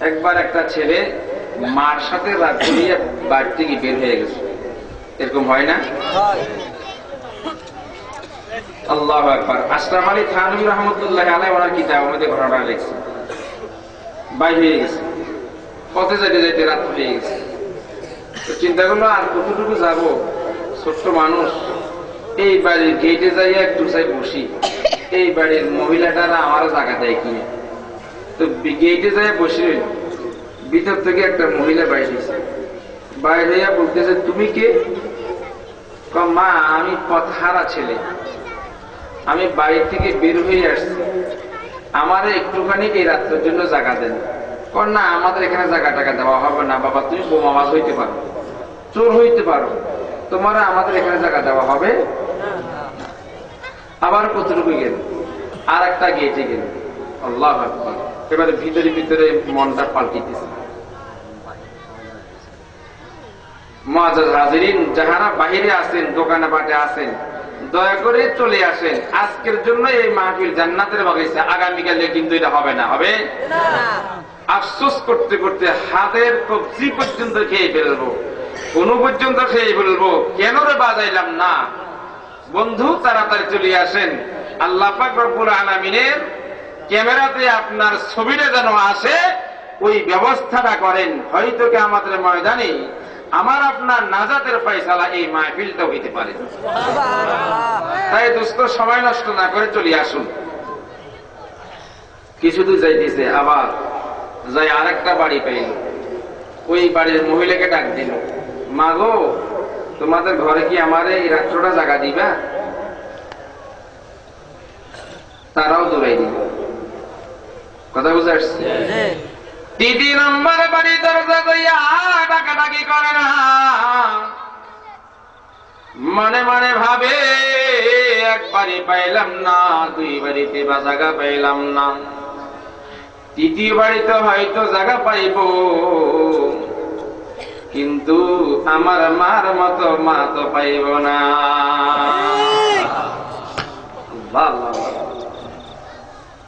একবার একটা ছেলে মার সাথে রাগ করিয়ে বাড়ি থেকে বের হয়ে গেছে। এরকম হয় না? আল্লাহ একবার আশরাফ আলী থানবী রহমতুল্লাহ আলাই ওনার কিতাব আমাদের ঘটনা লিখছে বাইর হয়ে গেছে। পথে যাইতে যাইতে রাত হয়ে গেছে। চিন্তা করল আর কতটুকু যাব? ছোট্ট মানুষ। এই বাড়ির গেটে যাইয়া একটু চাই বসি। এই বাড়ির মহিলাটারা আমারও জায়গা দেয় কিনে? তো গেটে যাইয়া বসে, ভিতর থেকে একটা মহিলা বাইরে হয়েছে বাইরে বলতেছে, তুমি কে? মা, আমি পথহারা ছেলে। আমি বাড়ি থেকে বের হয়ে আসছি। আমার একটুখানি এই রাত্রের জন্য জায়গা দেন। কর না, আমাদের এখানে জায়গা টাকা দেওয়া হবে না, বাবা, তুমি বোমাবাজ হইতে পারো। চোর হইতে পারো। তোমার আমাদের এখানে জায়গা দেওয়া হবে? আবার কতটুকু গেল। আর একটা গেটে গেল। আল্লাহ এবারে ভিতরে ভিতরে মনটা পাল্টিতেছে। হাজিরিন যাহারা বাহিরে আছেন দোকানে বাটে আছেন দয়া করে চলে আসেন। আজকের জন্য এই মাহফিল জান্নাতের বাগাইছে। আগামীকালে কিন্তু এটা হবে না হবে? আফসোস করতে করতে হাতের কবজি পর্যন্ত খেয়ে ফেলব। কোন পর্যন্ত খেয়ে ফেলব। কেন রে বাজাইলাম না? বন্ধু তাড়াতাড়ি চলে আসেন। আল্লাহ রব্বুল আলামিনের ক্যামেরাতে আপনার ছবিটা যেন আসে, ওই ব্যবস্থাটা করেন। হয়তো কি আমাদের ময়দানে আমার আপনার নাজাতের ফয়সালা এই মাহফিলটা হইতে পারে। তাই দোস্ত, সময় নষ্ট না করে চলে আসুন। কিছু দূর যাইতেছে, আবার যাই আরেকটা বাড়ি পাইল। ওই বাড়ির মহিলাকে ডাক দিল মা গো তোমাদের ঘরে কি আমার এই রাত্রটা জায়গা দিবা? তারাও দৌড়াই দিল কথা বুঝে আসছে? দিদি নম্বর বাড়ি দরজা দইয়া ডাকাডাকি করে না। মনে মনে ভাবে এক বাড়ি পাইলাম না দুই বাড়িতে বা জায়গা পাইলাম না। তৃতীয় বাড়িতে হয়তো জায়গা পাইব। কিন্তু আমার মার মতো মা তো পাইব না। আল্লাহ।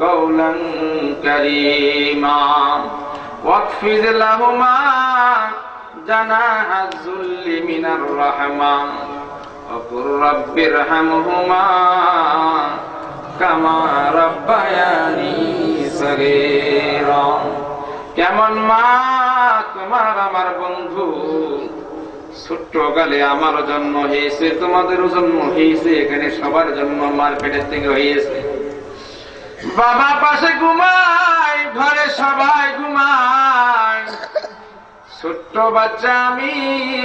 قولا كريما واخفض لهما جناح الذل من الرحمة وقل رب ارحمهما كما ربياني صغيرا কেমন মা তোমার আমার বন্ধু ছোট্ট কালে আমার জন্ম হয়েছে তোমাদেরও জন্ম হয়েছে এখানে সবার জন্ম মার পেটের থেকে হয়েছে বাবা পাশে ঘুমায়, ঘরে সবাই ঘুমায়। ছোট্ট বাচ্চা আমি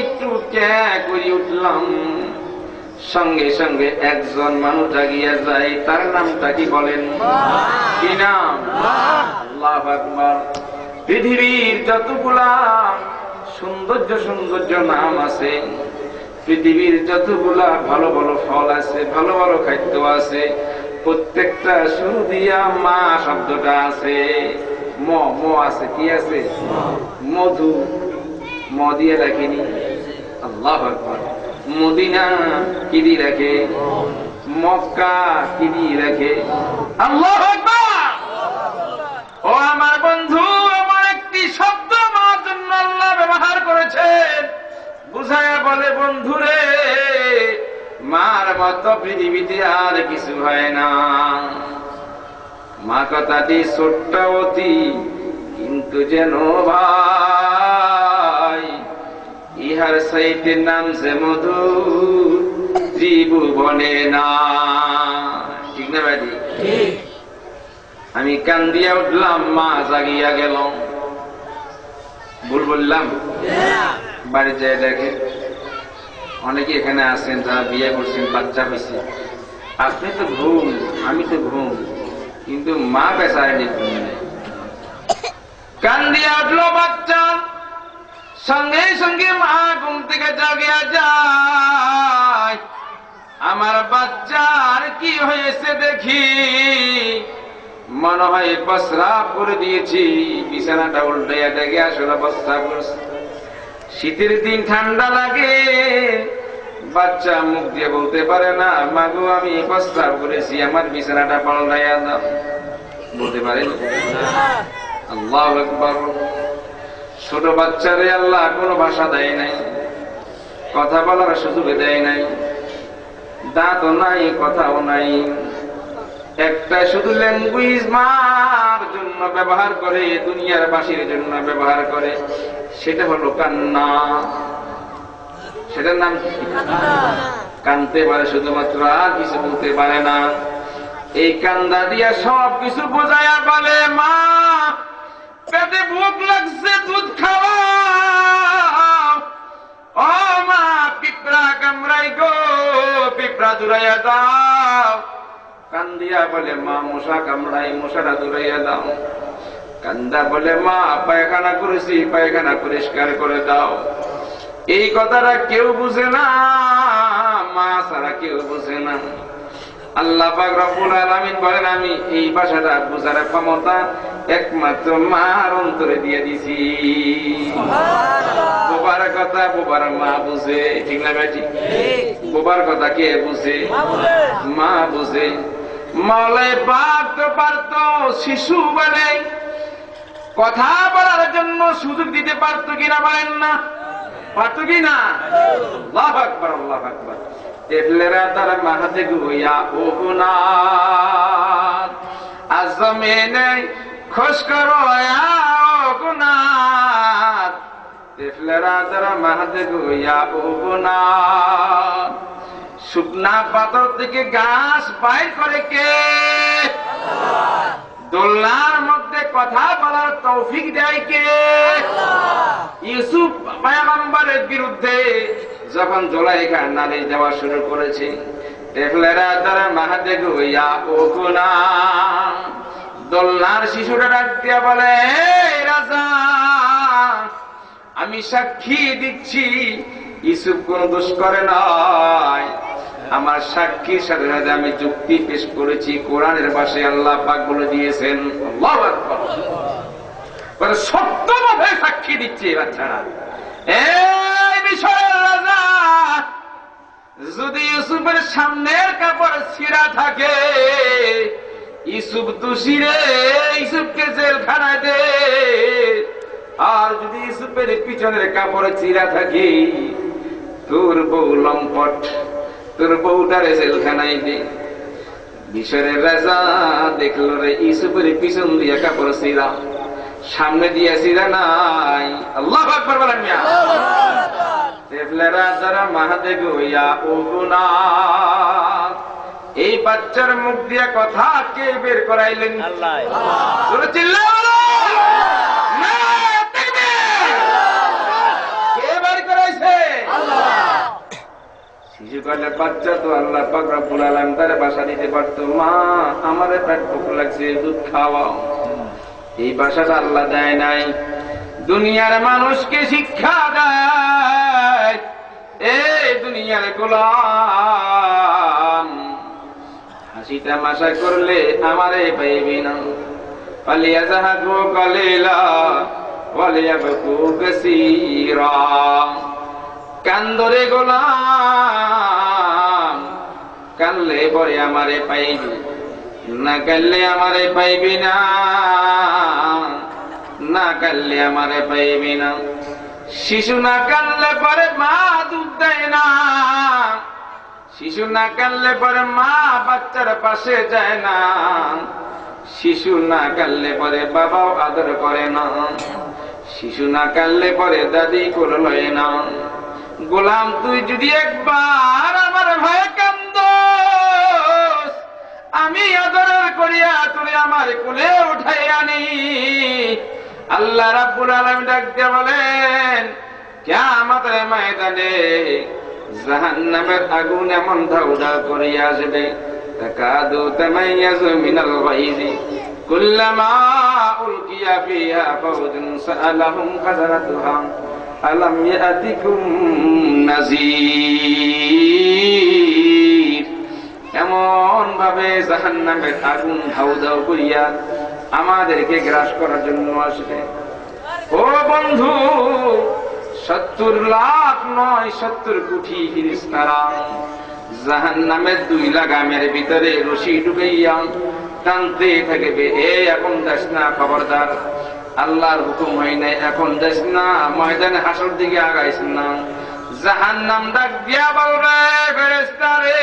একটু ক্যা করি উঠলাম। সঙ্গে সঙ্গে একজন মানুষ জাগিয়া যায়, তার নামটা কি বলেন? কি নাম? আল্লাহ পৃথিবীর যতগুলা সৌন্দর্য সৌন্দর্য নাম আছে, পৃথিবীর যতগুলা ভালো ভালো ফল আছে, ভালো ভালো খাদ্য আছে প্রত্যেকটা শুরু দিয়া মা শব্দটা আছে। ম ম আছে, কি আছে? মধু। ম দিয়ে রাখিনি আল্লাহ মদিনা কি দিয়ে রাখে মক্কা কি দিয়ে রাখে আল্লাহ ও আমার বন্ধু আমার একটি শব্দ আমার জন্য আল্লাহ ব্যবহার করেছেন। বুঝায়া বলে, বন্ধুরে মার মতো পৃথিবীতে আর কিছু হয় না। মা কথাটি ছোট্ট অতি কিন্তু যেন ভাই ইহার সাইতে নাম যে মধু ত্রিভুবনে না। ঠিক না ভাই আমি কান্দিয়া উঠলাম মা জাগিয়া গেল। ভুল বললাম? বাড়ি যায় দেখে। অনেকে এখানে আছেন যারা বিয়ে করছেন, বাচ্চা হয়েছে। আপনি তো ঘুম আমি তো ঘুম কিন্তু মা বেচারে ঘুম নেই কান্দিয়া উঠল বাচ্চা, সঙ্গে সঙ্গে মা ঘুম থেকে জাগিয়া যায়। আমার বাচ্চার কি হয়েছে দেখি, মনে হয় প্রস্রাব করে দিয়েছি। বিছানাটা উল্টাইয়া দেখে আসলে প্রস্রাব করছে শীতের দিন ঠান্ডা লাগে বাচ্চা মুখ দিয়ে বলতে পারে না, মাগো, আমি প্রস্তাব করেছি, আমার বিছানাটা পাল্টাইয়া দাও। বলতে পারে আল্লাহ একবার ছোট বাচ্চারে আল্লাহ কোনো ভাষা দেয় নাই, কথা বলার সুযোগ দেয় নাই, দাঁতও নাই, কথাও নাই। একটা শুধু ল্যাঙ্গুয়েজ মার জন্য ব্যবহার করে, দুনিয়ার বাসীর জন্য ব্যবহার করে, সেটা হলো কান্না। সেটার নাম কি? কানতে পারে শুধুমাত্র আর কিছু বলতে পারে না। এই কান্দা দিয়া সব কিছু বোঝায়া বলে, মা, পেটে ভোক লাগছে, দুধ খাওয়া ও মা, পিঁপড়া কামড়াই গো, পিঁপড়া দূরাইয়া দাও। কান্দিয়া বলে, মা, মশা কামড়াই, মশাটা দূরাইয়া দাও। কান্দা বলে, মা, পায়খানা করেছি, পায়খানা পরিষ্কার করে দাও। এই কথাটা কেউ বুঝে না মা ছাড়া কেউ বুঝে না। আল্লাহ পাক রব্বুল আলামিন বলেন আমি এই ভাষাটা বুঝার ক্ষমতা একমাত্র মার অন্তরে দিয়ে দিছি। বোবার কথা বোবার মা বুঝে ঠিক না বেটি? বোবার কথা কে বুঝে? মা বুঝে। মলে পাক তো পারতো শিশু বলে। কথা বলার জন্য সুযোগ দিতে পারতো কিনা বলেন না? পারতো কিনা আল্লাহ আকবার আল্লাহ আকবার। তেফলেরা তার মাহাতে গুয়া ও গুনাত আজমেনে খোশ করো ও গুনাত তেফলেরা তার মাহাতে গুয়া ও গুনাত শুকনা পাথর থেকে গাছ বাইর করে কে? দোলনার মধ্যে কথা বলার তৌফিক দেয় কে? ইউসুফ পায়গম্বরের বিরুদ্ধে যখন জোলাইখা নারী যাওয়া শুরু করেছে টেফলেরা তারা মাহাতে গুইয়া ও গুনা দোলনার শিশুটা ডাক দিয়া বলে রাজা আমি সাক্ষী দিচ্ছি ইউসুফ কোন দোষ করে নাই। আমার সাক্ষীর সাথে সাথে আমি যুক্তি পেশ করেছি, কোরআনের পাশে আল্লাহ পাক বলে দিয়েছেন। সত্যভাবে সাক্ষী দিচ্ছে, বাচ্চারা এই বিষয়ের রাজা, যদি ইউসুফের সামনের কাপড় ছিঁড়া থাকে, ইউসুফ দোষী রে ইউসুফকে জেলখানায় দে আর যদি ইউসুফের পিছনের কাপড় চিরা থাকে, তোর বউ লম্পট তোর বউটারে জেলখানায় দে মিশরের রাজা দেখল রে ইউসুফের পিছন দিয়া কাপড় ছিঁড়া। সামনে দিয়া ছিঁড়া নাই। আল্লাহ আকবার বলেন মিয়া। তেফলেরা যারা মাহাদে গইয়া ও গুনা এই বাচ্চার মুখ দিয়া কথা কে বের করাইলেন? জোরে চিল্লাও বলো। নারায়ে তাকবীর। কে বের করাইছে কালে বাচ্চা তো আল্লাহ পাক রব্বুল তার বাসা দিতে পারতো। মা, আমারে পেট ভুক লাগছে, দুধ খাওয়াও। এই বাসাটা আল্লাহ দেয় নাই। দুনিয়ার মানুষকে শিক্ষা দেয় এই দুনিয়ার গোলাম। হাসি তামাশা করলে আমারে পাইবি না। পালিয়া যাহা যাহাকু কলিলা ওয়ালিয়া বকু কাসীরা কান্দরে গোলাম, কানলে পরে আমারে পাইবি না, কানলে আমারে পাইবি না না কানলে আমারে পাইবি না। শিশু না কানলে পরে মা দুধ দেয় না, শিশু না কানলে পরে মা বাচ্চার পাশে যায় না, শিশু না কানলে পরে বাবাও আদর করে না, শিশু না কানলে পরে দাদি কোলে লয় না। গোলাম, তুই যদি একবার আমার ভাই কান্দ আমি আদর করিয়া তুই আমার কোলে উঠাই আনি। আল্লাহ রাব্বুল আলামিন ডাক দিয়ে বলেন, কিয়ামতের ময়দানে জাহান্নামের আগুন এমন ধাউদা করিয়া আসবে। তাকাদু তামাইয়াজু মিনাল গাইজি, কুল্লামা উলকিয়া ফিহা ফাওজুন সাআলাহুম খাজানাতুহা নাযীর। এমন ভাবে জাহান্নামের আগুন ধাউ ধাউ করিয়া আমাদেরকে গ্রাস করার জন্য আসবে। ও বন্ধু, সত্তর লাখ নয়, সত্তর কোটি ফিরিস্তারা জাহান নামের দুই লাগামের ভিতরে রশি ঢুকাইয়া টানতে থাকবে। এ এখন যাস না, খবরদার। আল্লাহর হুকুম হয় নাই। এখন যাস না, ময়দানে হাসর দিকে আগাইস না। জাহান নাম ডাক দিয়া বলবে ফেরেস্তারে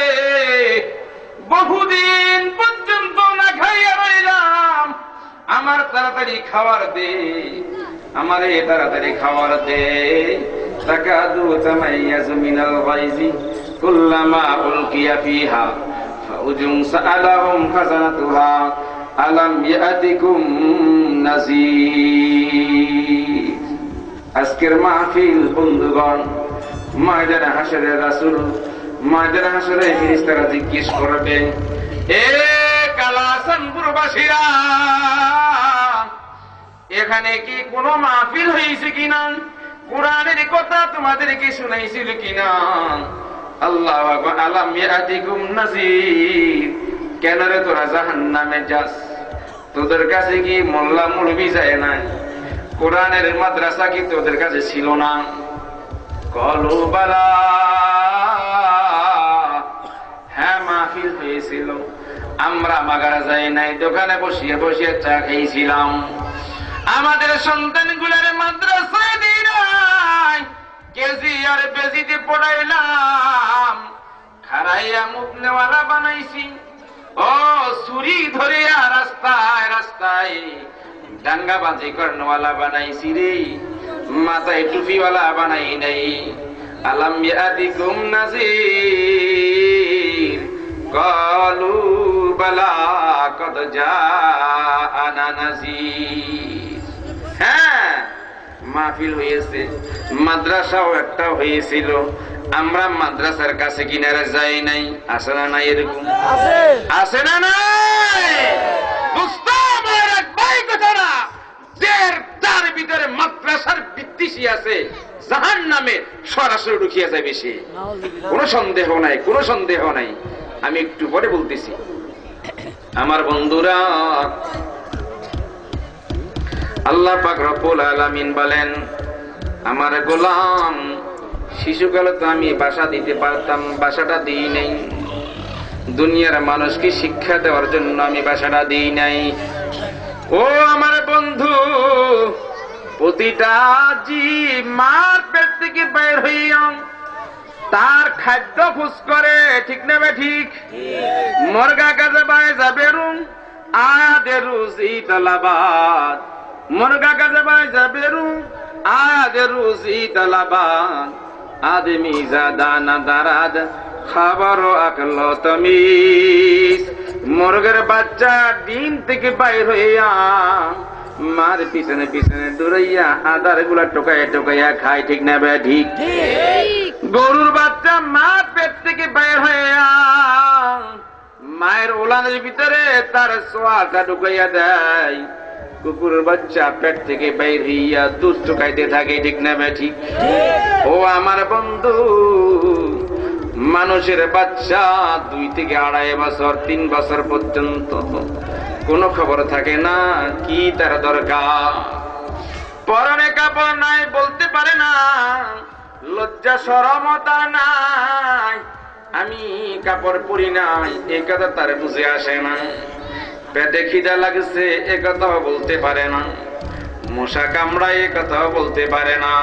বহুদিন পর্যন্ত না খাইয়া রইলাম। আমার তাড়াতাড়ি খাবার দে, আমারে তাড়াতাড়ি খাবার দে। তাকাদু তামাইয়াজু মিনাল গাইজি, কুল্লামা উলকিয়া ফিহা, ফাউজুম খাজানাতুহা। আলাম ইয়াতিকুম নাযীর আজকের মাহফিল, বন্ধুগণ, ময়দানে হাসরে রাসূল, ময়দানে হাসরে ফেরেশতারা জিজ্ঞেস করবে এ কালাসানপুরবাসীরা এখানে কি কোন মাহফিল হয়েছে কিনা? কোরআনের কথা তোমাদেরকে শুনাইছিল কিনা? আল্লাহ আলাম ইয়াতিকুম নাযীর কেন রে তোরা জাহান্নামে যাস। তোদের কাছে কি মোল্লা মুলবি যায় নাই? কোরআনের মাদ্রাসা কি তোদের কাছে ছিল না? কলু বালা হ্যাঁ মাহফিল হয়েছিল। আমরা মাগারা যাই নাই, দোকানে বসিয়ে বসিয়ে চা খেয়েছিলাম। আমাদের সন্তানগুলার মাদ্রাসায় দিই নাই। কেজি আর বেজিতে পড়াইলাম। খারাইয়া মুখ নেওয়ালা বানাইছি। ও ছুরি ধরিয়া রাস্তায় রাস্তায় ডাঙ্গা বাজি কর্ণওয়ালা বানাইছি রে। মাথায় টুপিওয়ালা বানাই নাই। আলাম ইয়াদিকুম নাজির। কলু বালা কদ হ্যাঁ মাহফিল হয়েছে মাদ্রাসাও একটা হয়েছিল আমরা মাদ্রাসার কাছে কিনারে যাই নাই আসে না নাই এরকম? আছে। না নাই? ভিতরে মাদ্রাসার বিদ্বেষী আছে জাহান নামে সরাসরি ঢুকিয়া যায় বেশি। কোনো সন্দেহ নাই কোনো সন্দেহ নাই। আমি একটু পরে বলতেছি। আমার বন্ধুরা আল্লাহ পাক রব্বুল আলামিন বলেন আমার গোলাম শিশুকালে তো আমি বাসা দিতে পারতাম, বাসাটা দিই নাই। দুনিয়ার মানুষকে শিক্ষা দেওয়ার জন্য আমি বাসাটা দিই নাই। ও আমার বন্ধু, প্রতিটা জি মার পেট থেকে বের হইয়া তার খাদ্য ফুস করে, ঠিক নেবে ঠিক? মর্গা কাজে বাই যাবে রুম আদে রুজি তালাবাদ মর্গা কাজে বাই যাবে রুম আদে রুজি তালাবাদ আদমি দানা দারাদ খাবার আকল তমিস মুরগের বাচ্চা ডিম থেকে বাইর হইয়া মার পিছনে পিছনে দৌড়াইয়া আদারগুলা টোকাইয়া টোকাইয়া খায় ঠিক না বে? ঠিক। গরুর বাচ্চা মা পেট থেকে বের হইয়া মায়ের ওলানের ভিতরে তার সোয়াটা ঢুকাইয়া দেয়। কুকুরের বাচ্চা পেট থেকে বের হইয়া দুধ টোকাইতে থাকে, ঠিক না বে ঠিক? ও আমার বন্ধু, মানুষের বাচ্চা দুই থেকে আড়াই বছর, তিন বছর পর্যন্ত কোনো খবর থাকে না, কি তার দরকার? পরনে কাপড় নাই, বলতে পারে না, লজ্জা সরম তার নাই, আমি কাপড় পরি নাই এ কথা তার বুঝে আসে না। পেটে খিদা লাগছে এ কথাও বলতে পারে না। মশা কামড়ায় এ কথাও বলতে পারে না।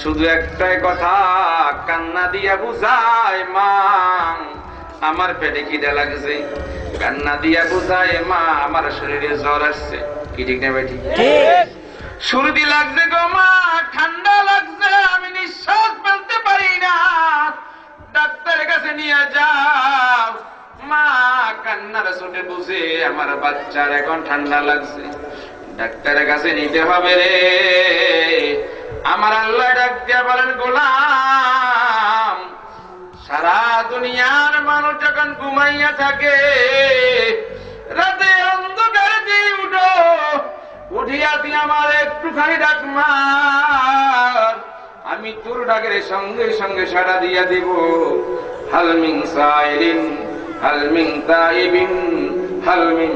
শুধু একটাই কথা কান্না দিয়া বুঝায় মা। আমার পেটে খিদা লাগছে কান্না দিয়া বুঝায় মা। আমার শরীরে জ্বর আসছে। কি ঠিক না বেটি সর্দি লাগছে গো মা ঠান্ডা বাচ্চার এখন ঠান্ডা লাগছে। ডাক্তারের কাছে নিতে হবে রে। আমার আল্লাহ ডাক দিয়া বলেন, গোলাম, সারা দুনিয়ার মানুষ যখন ঘুমাইয়া থাকে, রাতে অন্ধকারে দিয়ে উঠো, উঠিয়া তুই আমার একটুখানি ডাক মার। ডাকের সঙ্গে সঙ্গে সাড়া দিয়া দিব। হালমিং সাইরিন হালমিং তাইবিন হালমিং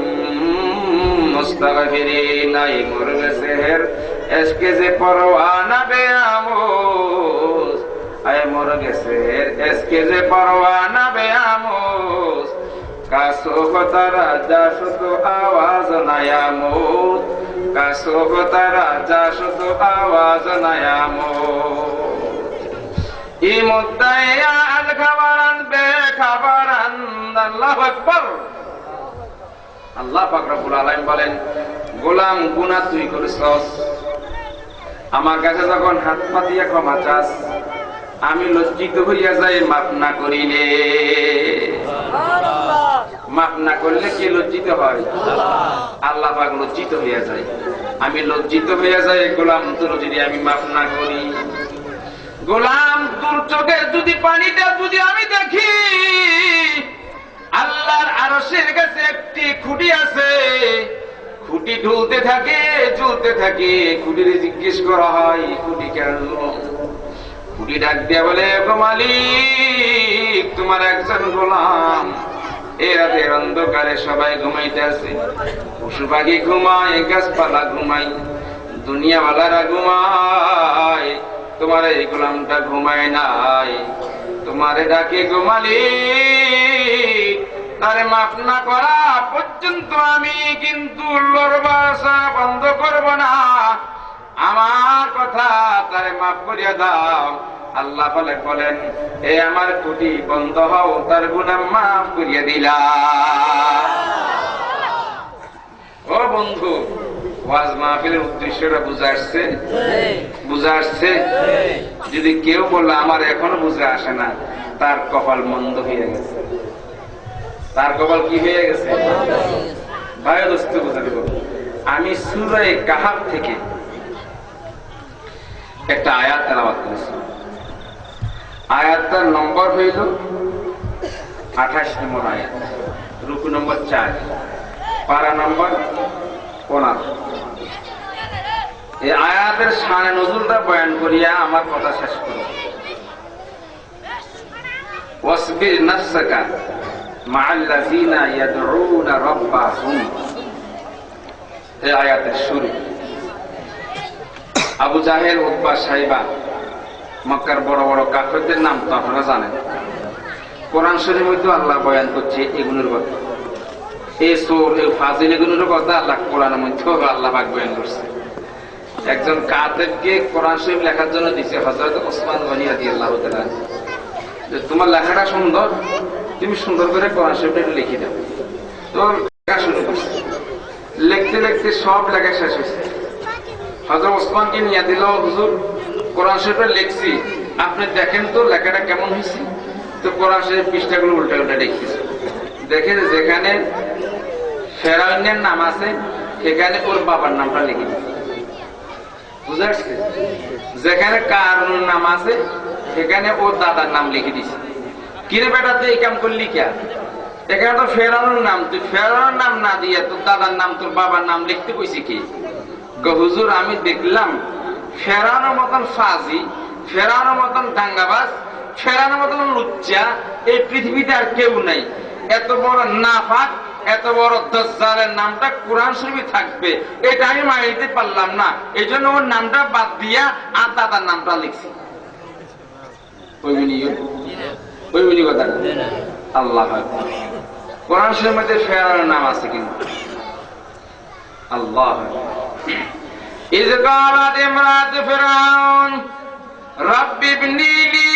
মুস্তাগফিরিন আই মুরগে সেহের। এসকে যে পরওয়ানা বেআমোস আয় মুরগে সেহের। এসকে যে পরওয়ানা বেআমোস কাসো তারা যা শুধু আওয়াজ নায়ামুত কাসো তারা যা শুধু আওয়াজ নায়ামুত ই মুদ্দায়া আল বে খাবারান আল্লাহু আকবার। আল্লাহ পাক রব্বুল আলামিন বলেন, গোলাম গুনা তুই করেছস। আমার কাছে যখন হাত পাতিয়া ক্ষমা চাস, আমি লজ্জিত হইয়া যাই, মাফ না করিলে। মাফ না করলে কি লজ্জিত হয়? আল্লাহ পাক লজ্জিত হইয়া যায়। আমি লজ্জিত হইয়া যাই, গোলাম তোর যদি আমি মাফ না করি। গোলাম তোর চোখে যদি পানিটা যদি আমি দেখি আল্লাহর আরশের কাছে একটি খুঁটি আছে। খুঁটি ঢুলতে থাকে, ঝুলতে থাকে। খুঁটিরে জিজ্ঞেস করা হয় খুঁটি কেন খুঁটি ডাক দিয়া বলে মালিক, তোমার একজন গোলাম। এ রাতের অন্ধকারে সবাই ঘুমাইতে আছে। পশু পাখি ঘুমায়, গাছপালা ঘুমাই দুনিয়াওয়ালারা ঘুমায়। তোমার এই গোলামটা ঘুমায় নাই। তোমারে ডাকে ঘুমালি তারে মাফ না করা পর্যন্ত আমি কিন্তু লড়বাসা বন্ধ করব না। আমার কথা তারে মাফ করিয়া দাও। আল্লাহ বলে, বলেন, এ আমার কুটি বন্ধ হও, তার গুণা মাফ করিয়া দিলা। ও বন্ধু, ওয়াজ মাহফিলের উদ্দেশ্যটা বুঝা আসছে? বুঝা আসছে? যদি কেউ বলল, আমার এখনও বুঝে আসে না, তার কপাল মন্দ হয়ে গেছে। তার কপাল কি হয়ে গেছে? আমি সুরায় কাহাব থেকে একটা আয়াত তেলাবাদ করেছি। আয়াতটার নম্বর হইল আঠাশ নম্বর আয়াত, রুকু নম্বর চার, পারা নম্বর পনেরো। এই আয়াতের সানে নজরুলটা বয়ান করিয়া আমার কথা শেষ নাফসাকা আবু জাহেল, উতবা সাইবা, মক্কার বড় বড় কাফেরদের নাম তো আপনারা জানেন। কোরআন শরীফের মধ্যে আল্লাহ বয়ান করছে এগুলোর কথা। এই সোর, এই ফাজিল এগুলোর কথা আল্লাহ কোরআনের মধ্যেও আল্লাহ পাক বয়ান করছে। একজন কাতেবকে কোরআন শরীফ লেখার জন্য দিছে হজরত ওসমান গনি তাআলা। যে তোমার লেখাটা সুন্দর তুমি সুন্দর করে কোরআন শরীফটা লিখে দাও। তো লেখা শুরু করছে। লিখতে লিখতে সব লেখা শেষ হয়েছে। হজরত ওসমানকে নিয়ে দিল, হুজুর, কোরআন শরীফে লিখছি। আপনি দেখেন তো লেখাটা কেমন হয়েছে? তো কোরআন শরীফ পৃষ্ঠাগুলো উল্টা উল্টা দেখতেছে দেখে যেখানে ফেরাউনের নাম আছে, সেখানে ওর বাবার নামটা লিখে বুঝতে যেখানে কারুর নাম আছে, সেখানে ওর দাদার নাম লিখে দিছে। কিরে বেটা, তুই এই কাম করলি কে? এখানে তো ফেরানোর নাম, তুই ফেরানোর নাম না দিয়ে তোর দাদার নাম, তোর বাবার নাম লিখতে কইছি কি? হুজুর, আমি দেখলাম ফেরানোর মতন ফাজি ফেরানোর মতন দাঙ্গাবাজ, ফেরানোর মতন লুচ্চা, এই পৃথিবীতে আর কেউ নাই। এত বড় নাফাক, এত বড় দজ্জালের নামটা কোরআন শরীফে থাকবে, এটা আমি মানিতে পারলাম না। এই জন্য ওর নামটা বাদ দিয়া আর দাদার নামটা লিখছি। ওইগুলি ওইগুলি কথা না। আল্লাহ আকবার। কোরআন শরীফের মধ্যে ফেরানোর নাম আছে কিন্তু আল্লাহ إذ قالت امرأة فرعون رب ابن لي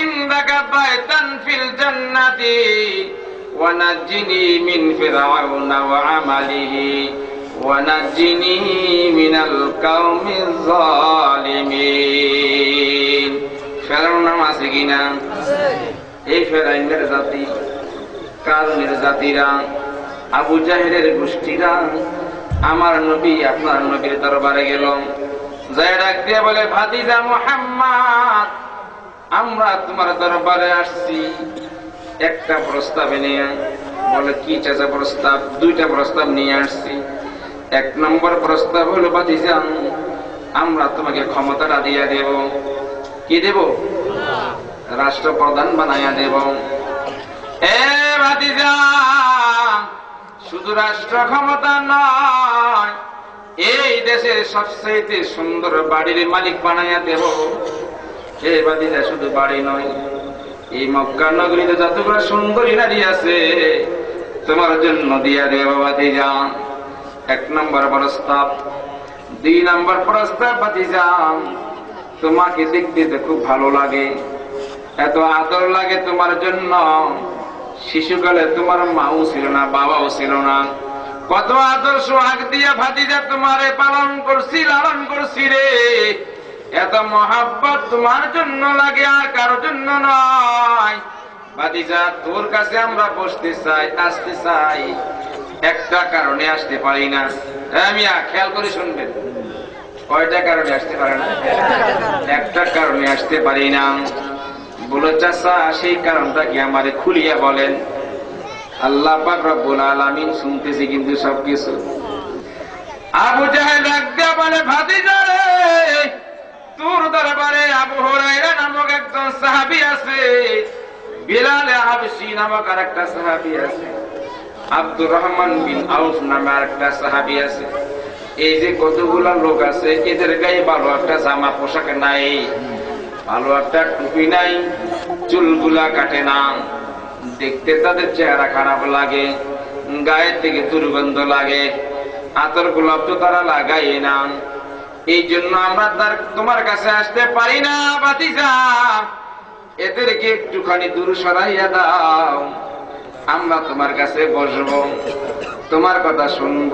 عندك بيتا في الجنة ونجني من فرعون وعمله ونجني من القوم الظالمين ফেরাউন নাম আছে কিনা? এই ফেরাইনের জাতি, কারণের জাতিরা, আবু জাহেলের গোষ্ঠীরা, আমার নবী, আপনার নবীর দরবারে গেল। যাই ডাক বলে, ভাতিজা মোহাম্মদ, আমরা তোমার দরবারে আসছি। একটা প্রস্তাবে নিয়ে বলে, কি চাচা প্রস্তাব? দুইটা প্রস্তাব নিয়ে আসছি। এক নম্বর প্রস্তাব হলো, ভাতিজা, আমরা তোমাকে ক্ষমতাটা দিয়ে দেব। কি দেব? রাষ্ট্রপ্রধান বানাইয়া দেব। এ শুধু রাষ্ট্র ক্ষমতা নয়, এই দেশের সবচেয়ে সুন্দর বাড়ির মালিক বানাইয়া দেব। এ ভাতিজা, শুধু বাড়ি নয়, এই মক্কা নগরীতে যতগুলো সুন্দরী নারী আছে, তোমার জন্য দিয়া দেব ভাতিজা। এক নম্বর প্রস্তাব, দুই নম্বর প্রস্তাব ভাতিজা। তোমাকে দেখতে তো খুব ভালো লাগে। এত আদর লাগে তোমার জন্য। শিশুকালে তোমার মাও ছিল না, বাবাও ছিল না। কত আদর সোহাগ দিয়া ভাতিজা তোমারে পালন করছি, লালন করছি রে। এত মহাব্বত তোমার জন্য লাগে, আর কারোর জন্য নয়। ভাতিজা, তোর কাছে আমরা বসতে চাই, আসতে চাই। একটা কারণে আসতে পারি না। আমি খেয়াল করে শুনবেন। কয়টা কারণে আসতে পারে না? একটা কারণে আসতে পারি না। বলো চাষা সেই কারণটা কি আমারে খুলিয়া বলেন। আল্লাহ পাক রব্বুল আলামিন শুনতেছি কিন্তু সবকিছু। আবু জাহেল দিয়া বলে তোর দরবারে আবু হুরায়রা নামক একজন সাহাবী আছে। বিলাল হাবশী নামক আরেকটা সাহাবী আছে। আব্দুর রহমান বিন আউফ নামে আরেকটা সাহাবী আছে। এই যে কতগুলা লোক আছে, এদের গায়ে ভালো একটা জামা পোশাক নাই, ভালো একটা টুপি নাই, চুলগুলা কাটে না। দেখতে তাদের চেহারা খারাপ লাগে, গায়ের থেকে দুর্গন্ধ লাগে, আতর গোলাপ তো তারা লাগাই না। এই জন্য আমরা তার তোমার কাছে আসতে পারি না বাতিজা এদেরকে একটুখানি দূর সরাইয়া দাও। আমরা তোমার কাছে বসবো, তোমার কথা শুনব।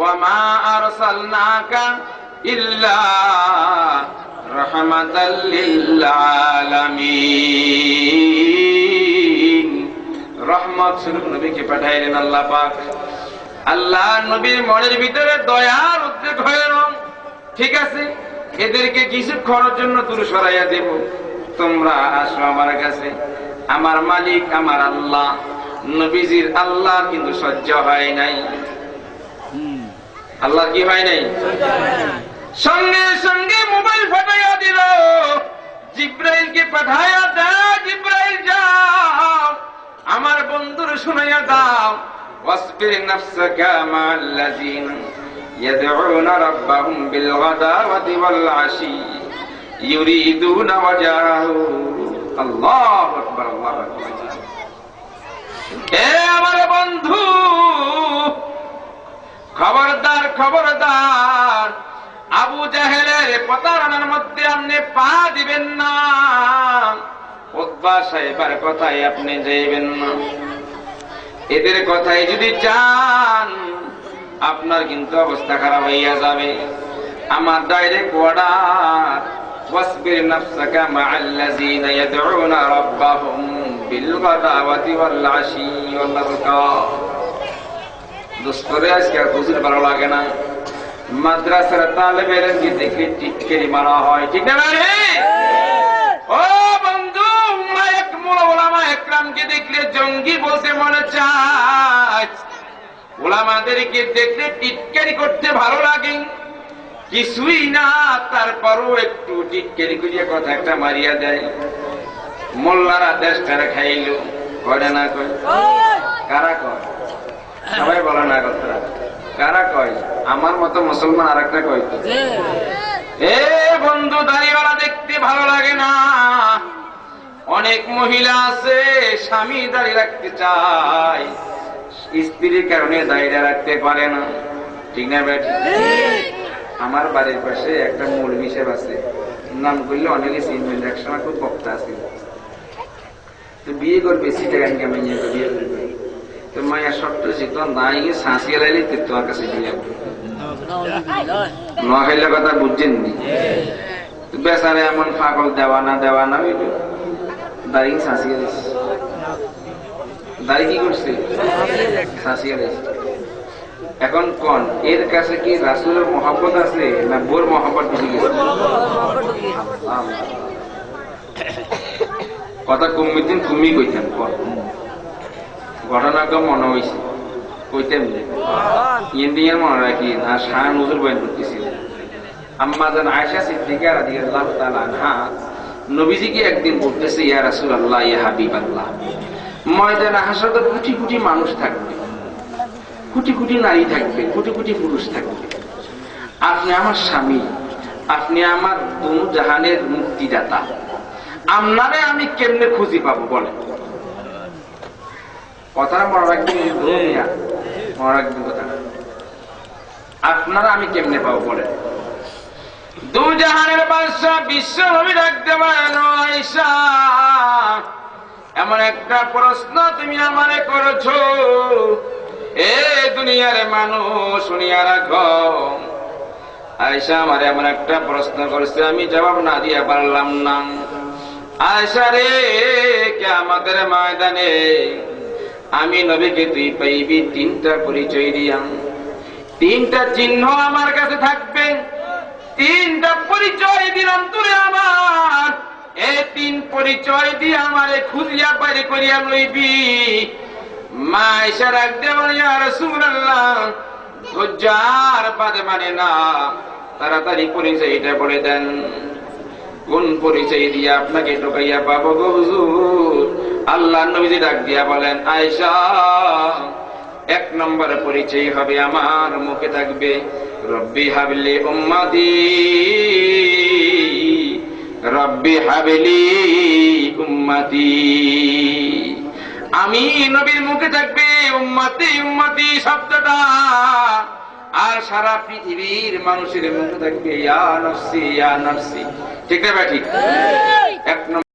وما أرسلناك إلا رحمة للعالمين রহমত স্বরূপ নবীকে পাঠাইলেন আল্লাহ পাক। আল্লাহ নবীর মনের ভিতরে দয়ার উদ্রেক হইল। ঠিক আছে? এদেরকে কিছুক্ষণের জন্য দূরে সরাইয়া দেব। তোমরা আসো আমার কাছে। আমার মালিক, আমার আল্লাহ। নবীজির আল্লাহ কিন্তু সহ্য হয় নাই। আল্লাহ কি হয় নাই সঙ্গে সঙ্গে মোবাইল ফাটাইয়া দিল জিব্রাইলকে পাঠাইয়া দাও জিব্রাইল যাও আমার বন্ধুর শুনাইয়া দাও واصبر نفسك مع الذين يدعون ربهم بالغداوة والعشي يريدون وجهه الله أكبر الله أكبر এ আমার বন্ধু খবরদার খবরদার আবু জাহেলের প্রতারণার মধ্যে আপনি পা দিবেন না উদ্বা সাহেবের কথায় আপনি যাইবেন না এদের কথায় যদি চান আপনার কিন্তু অবস্থা খারাপ হইয়া যাবে আমার ডাইরেক্ট অর্ডার واصبر نفسك مع الذين يدعون ربهم بالغداوة والعشي والأذكار দোস্তরে আজকে আর হুজুর ভালো লাগে না। মাদ্রাসার তালে বেরেনকে দেখে টিটকেরি মারা হয় ঠিক না ও বন্ধু এক ওলামা একরামকে দেখলে জঙ্গি বলতে মনে চায়। ওলামাদেরকে দেখলে টিটকারি করতে ভালো লাগে। কিছুই না তারপরও একটু টিটকারি করিয়া কথা একটা মারিয়া দেয়। মোল্লারা দেশটারে খাইলো করে না কয়? কারা কয়? সবাই বলে না কারা কয়? আমার মতো মুসলমান আর একটা কয় এ বন্ধু দাড়িওয়ালা দেখতে ভালো লাগে না। অনেক মহিলা আছে স্বামী দাঁড়িয়ে রাখতে চায়। স্ত্রীর কারণে দাঁড়িয়ে রাখতে পারে না। ঠিক না আমার বাড়ির পাশে একটা মূল সাহেব আছে। নাম করলে অনেকে চিনবেন একসময় খুব বক্তা আছে তো বিয়ে করবে সিটা আমি বিয়ে করবে। তো মায়া শর্ত ছিল নাই শাঁসিয়ে লাইলে তোমার কাছে বিয়ে করবে নোয়াখাইলের কথা বুঝছেন নি? বেচারে এমন পাগল দেওয়া না দেওয়া না হইল। দাড়ি শাঁসিয়ে দিচ্ছে দাড়ি কি করছে? দিচ্ছে এখন কোন? এর কাছে কি রাসুলের মহাব্বত আছে না বোর মহাব্বত ঢুকে গেছে। কথা কমিদিন তুমি কইতেন কোন? ঘটনা তো মনে হয়েছে কইতেন ইন্ডিয়ার মনে রাখি না, শাহ নজর বয়ান করতেছিলেন আম্মা জান আয়সা সিদ্দিকা রাদিয়াল্লাহু তাআলা আনহা, নবীজিকে একদিন বলতেছে, ইয়া রাসুল আল্লাহ ইয়া হাবিব আল্লাহ ময়দান হাসরে কোটি কোটি মানুষ থাকবে। কোটি কোটি নারী থাকবে, কোটি কোটি পুরুষ থাকবে। আপনি আমার স্বামী, আপনি আমার দু জাহানের মুক্তিদাতা। আপনারে আমি কেমনে খুঁজি পাবো বলেন? কথাটা মনে রাখবেন মিয়া, মনে রাখবেন কথাটা। আপনারা আমি কেমনে পাবো বলেন? দু জাহানের বাদশাহ বিশ্ব নবী ডাকতে পারেন এমন একটা প্রশ্ন তুমি আমারে করেছ। এ দুনিয়ার মানুষ শুনিয়া রাখো। আয়সা আমার এমন একটা প্রশ্ন করছে আমি জবাব না দিয়ে পারলাম না। আয়সা রে কে আমাদের ময়দানে আমি নবীকে তুই পাইবি তিনটা পরিচয় দিয়াম। তিনটা চিহ্ন আমার কাছে থাকবে। তিনটা পরিচয় দিলাম তুই আমার এই তিন পরিচয় দিয়ে আমারে খুঁজিয়া বাইরে করিয়া লইবি। মা এসে রাখতে ধৈর্যার বাদে মানে না। তাড়াতাড়ি পরিচয়টা বলে দেন। কোন পরিচয় দিয়ে আপনাকে ঢোকাইয়া পাবো গো হুজুর? আল্লাহ নবীজি ডাক দিয়া বলেন আয়েশা এক নম্বর পরিচয় হবে আমার মুখে থাকবে রব্বি হাবলি উম্মাদি রব্বি হাবলি উম্মাতি। আমি নবীর মুখে থাকবে উম্মাতি উম্মাতি শব্দটা। আর সারা পৃথিবীর মানুষের মুখে থাকবে ইয়া নফসি ইয়া নফসি। ঠিক না ভাই ঠিক। এক নম্বর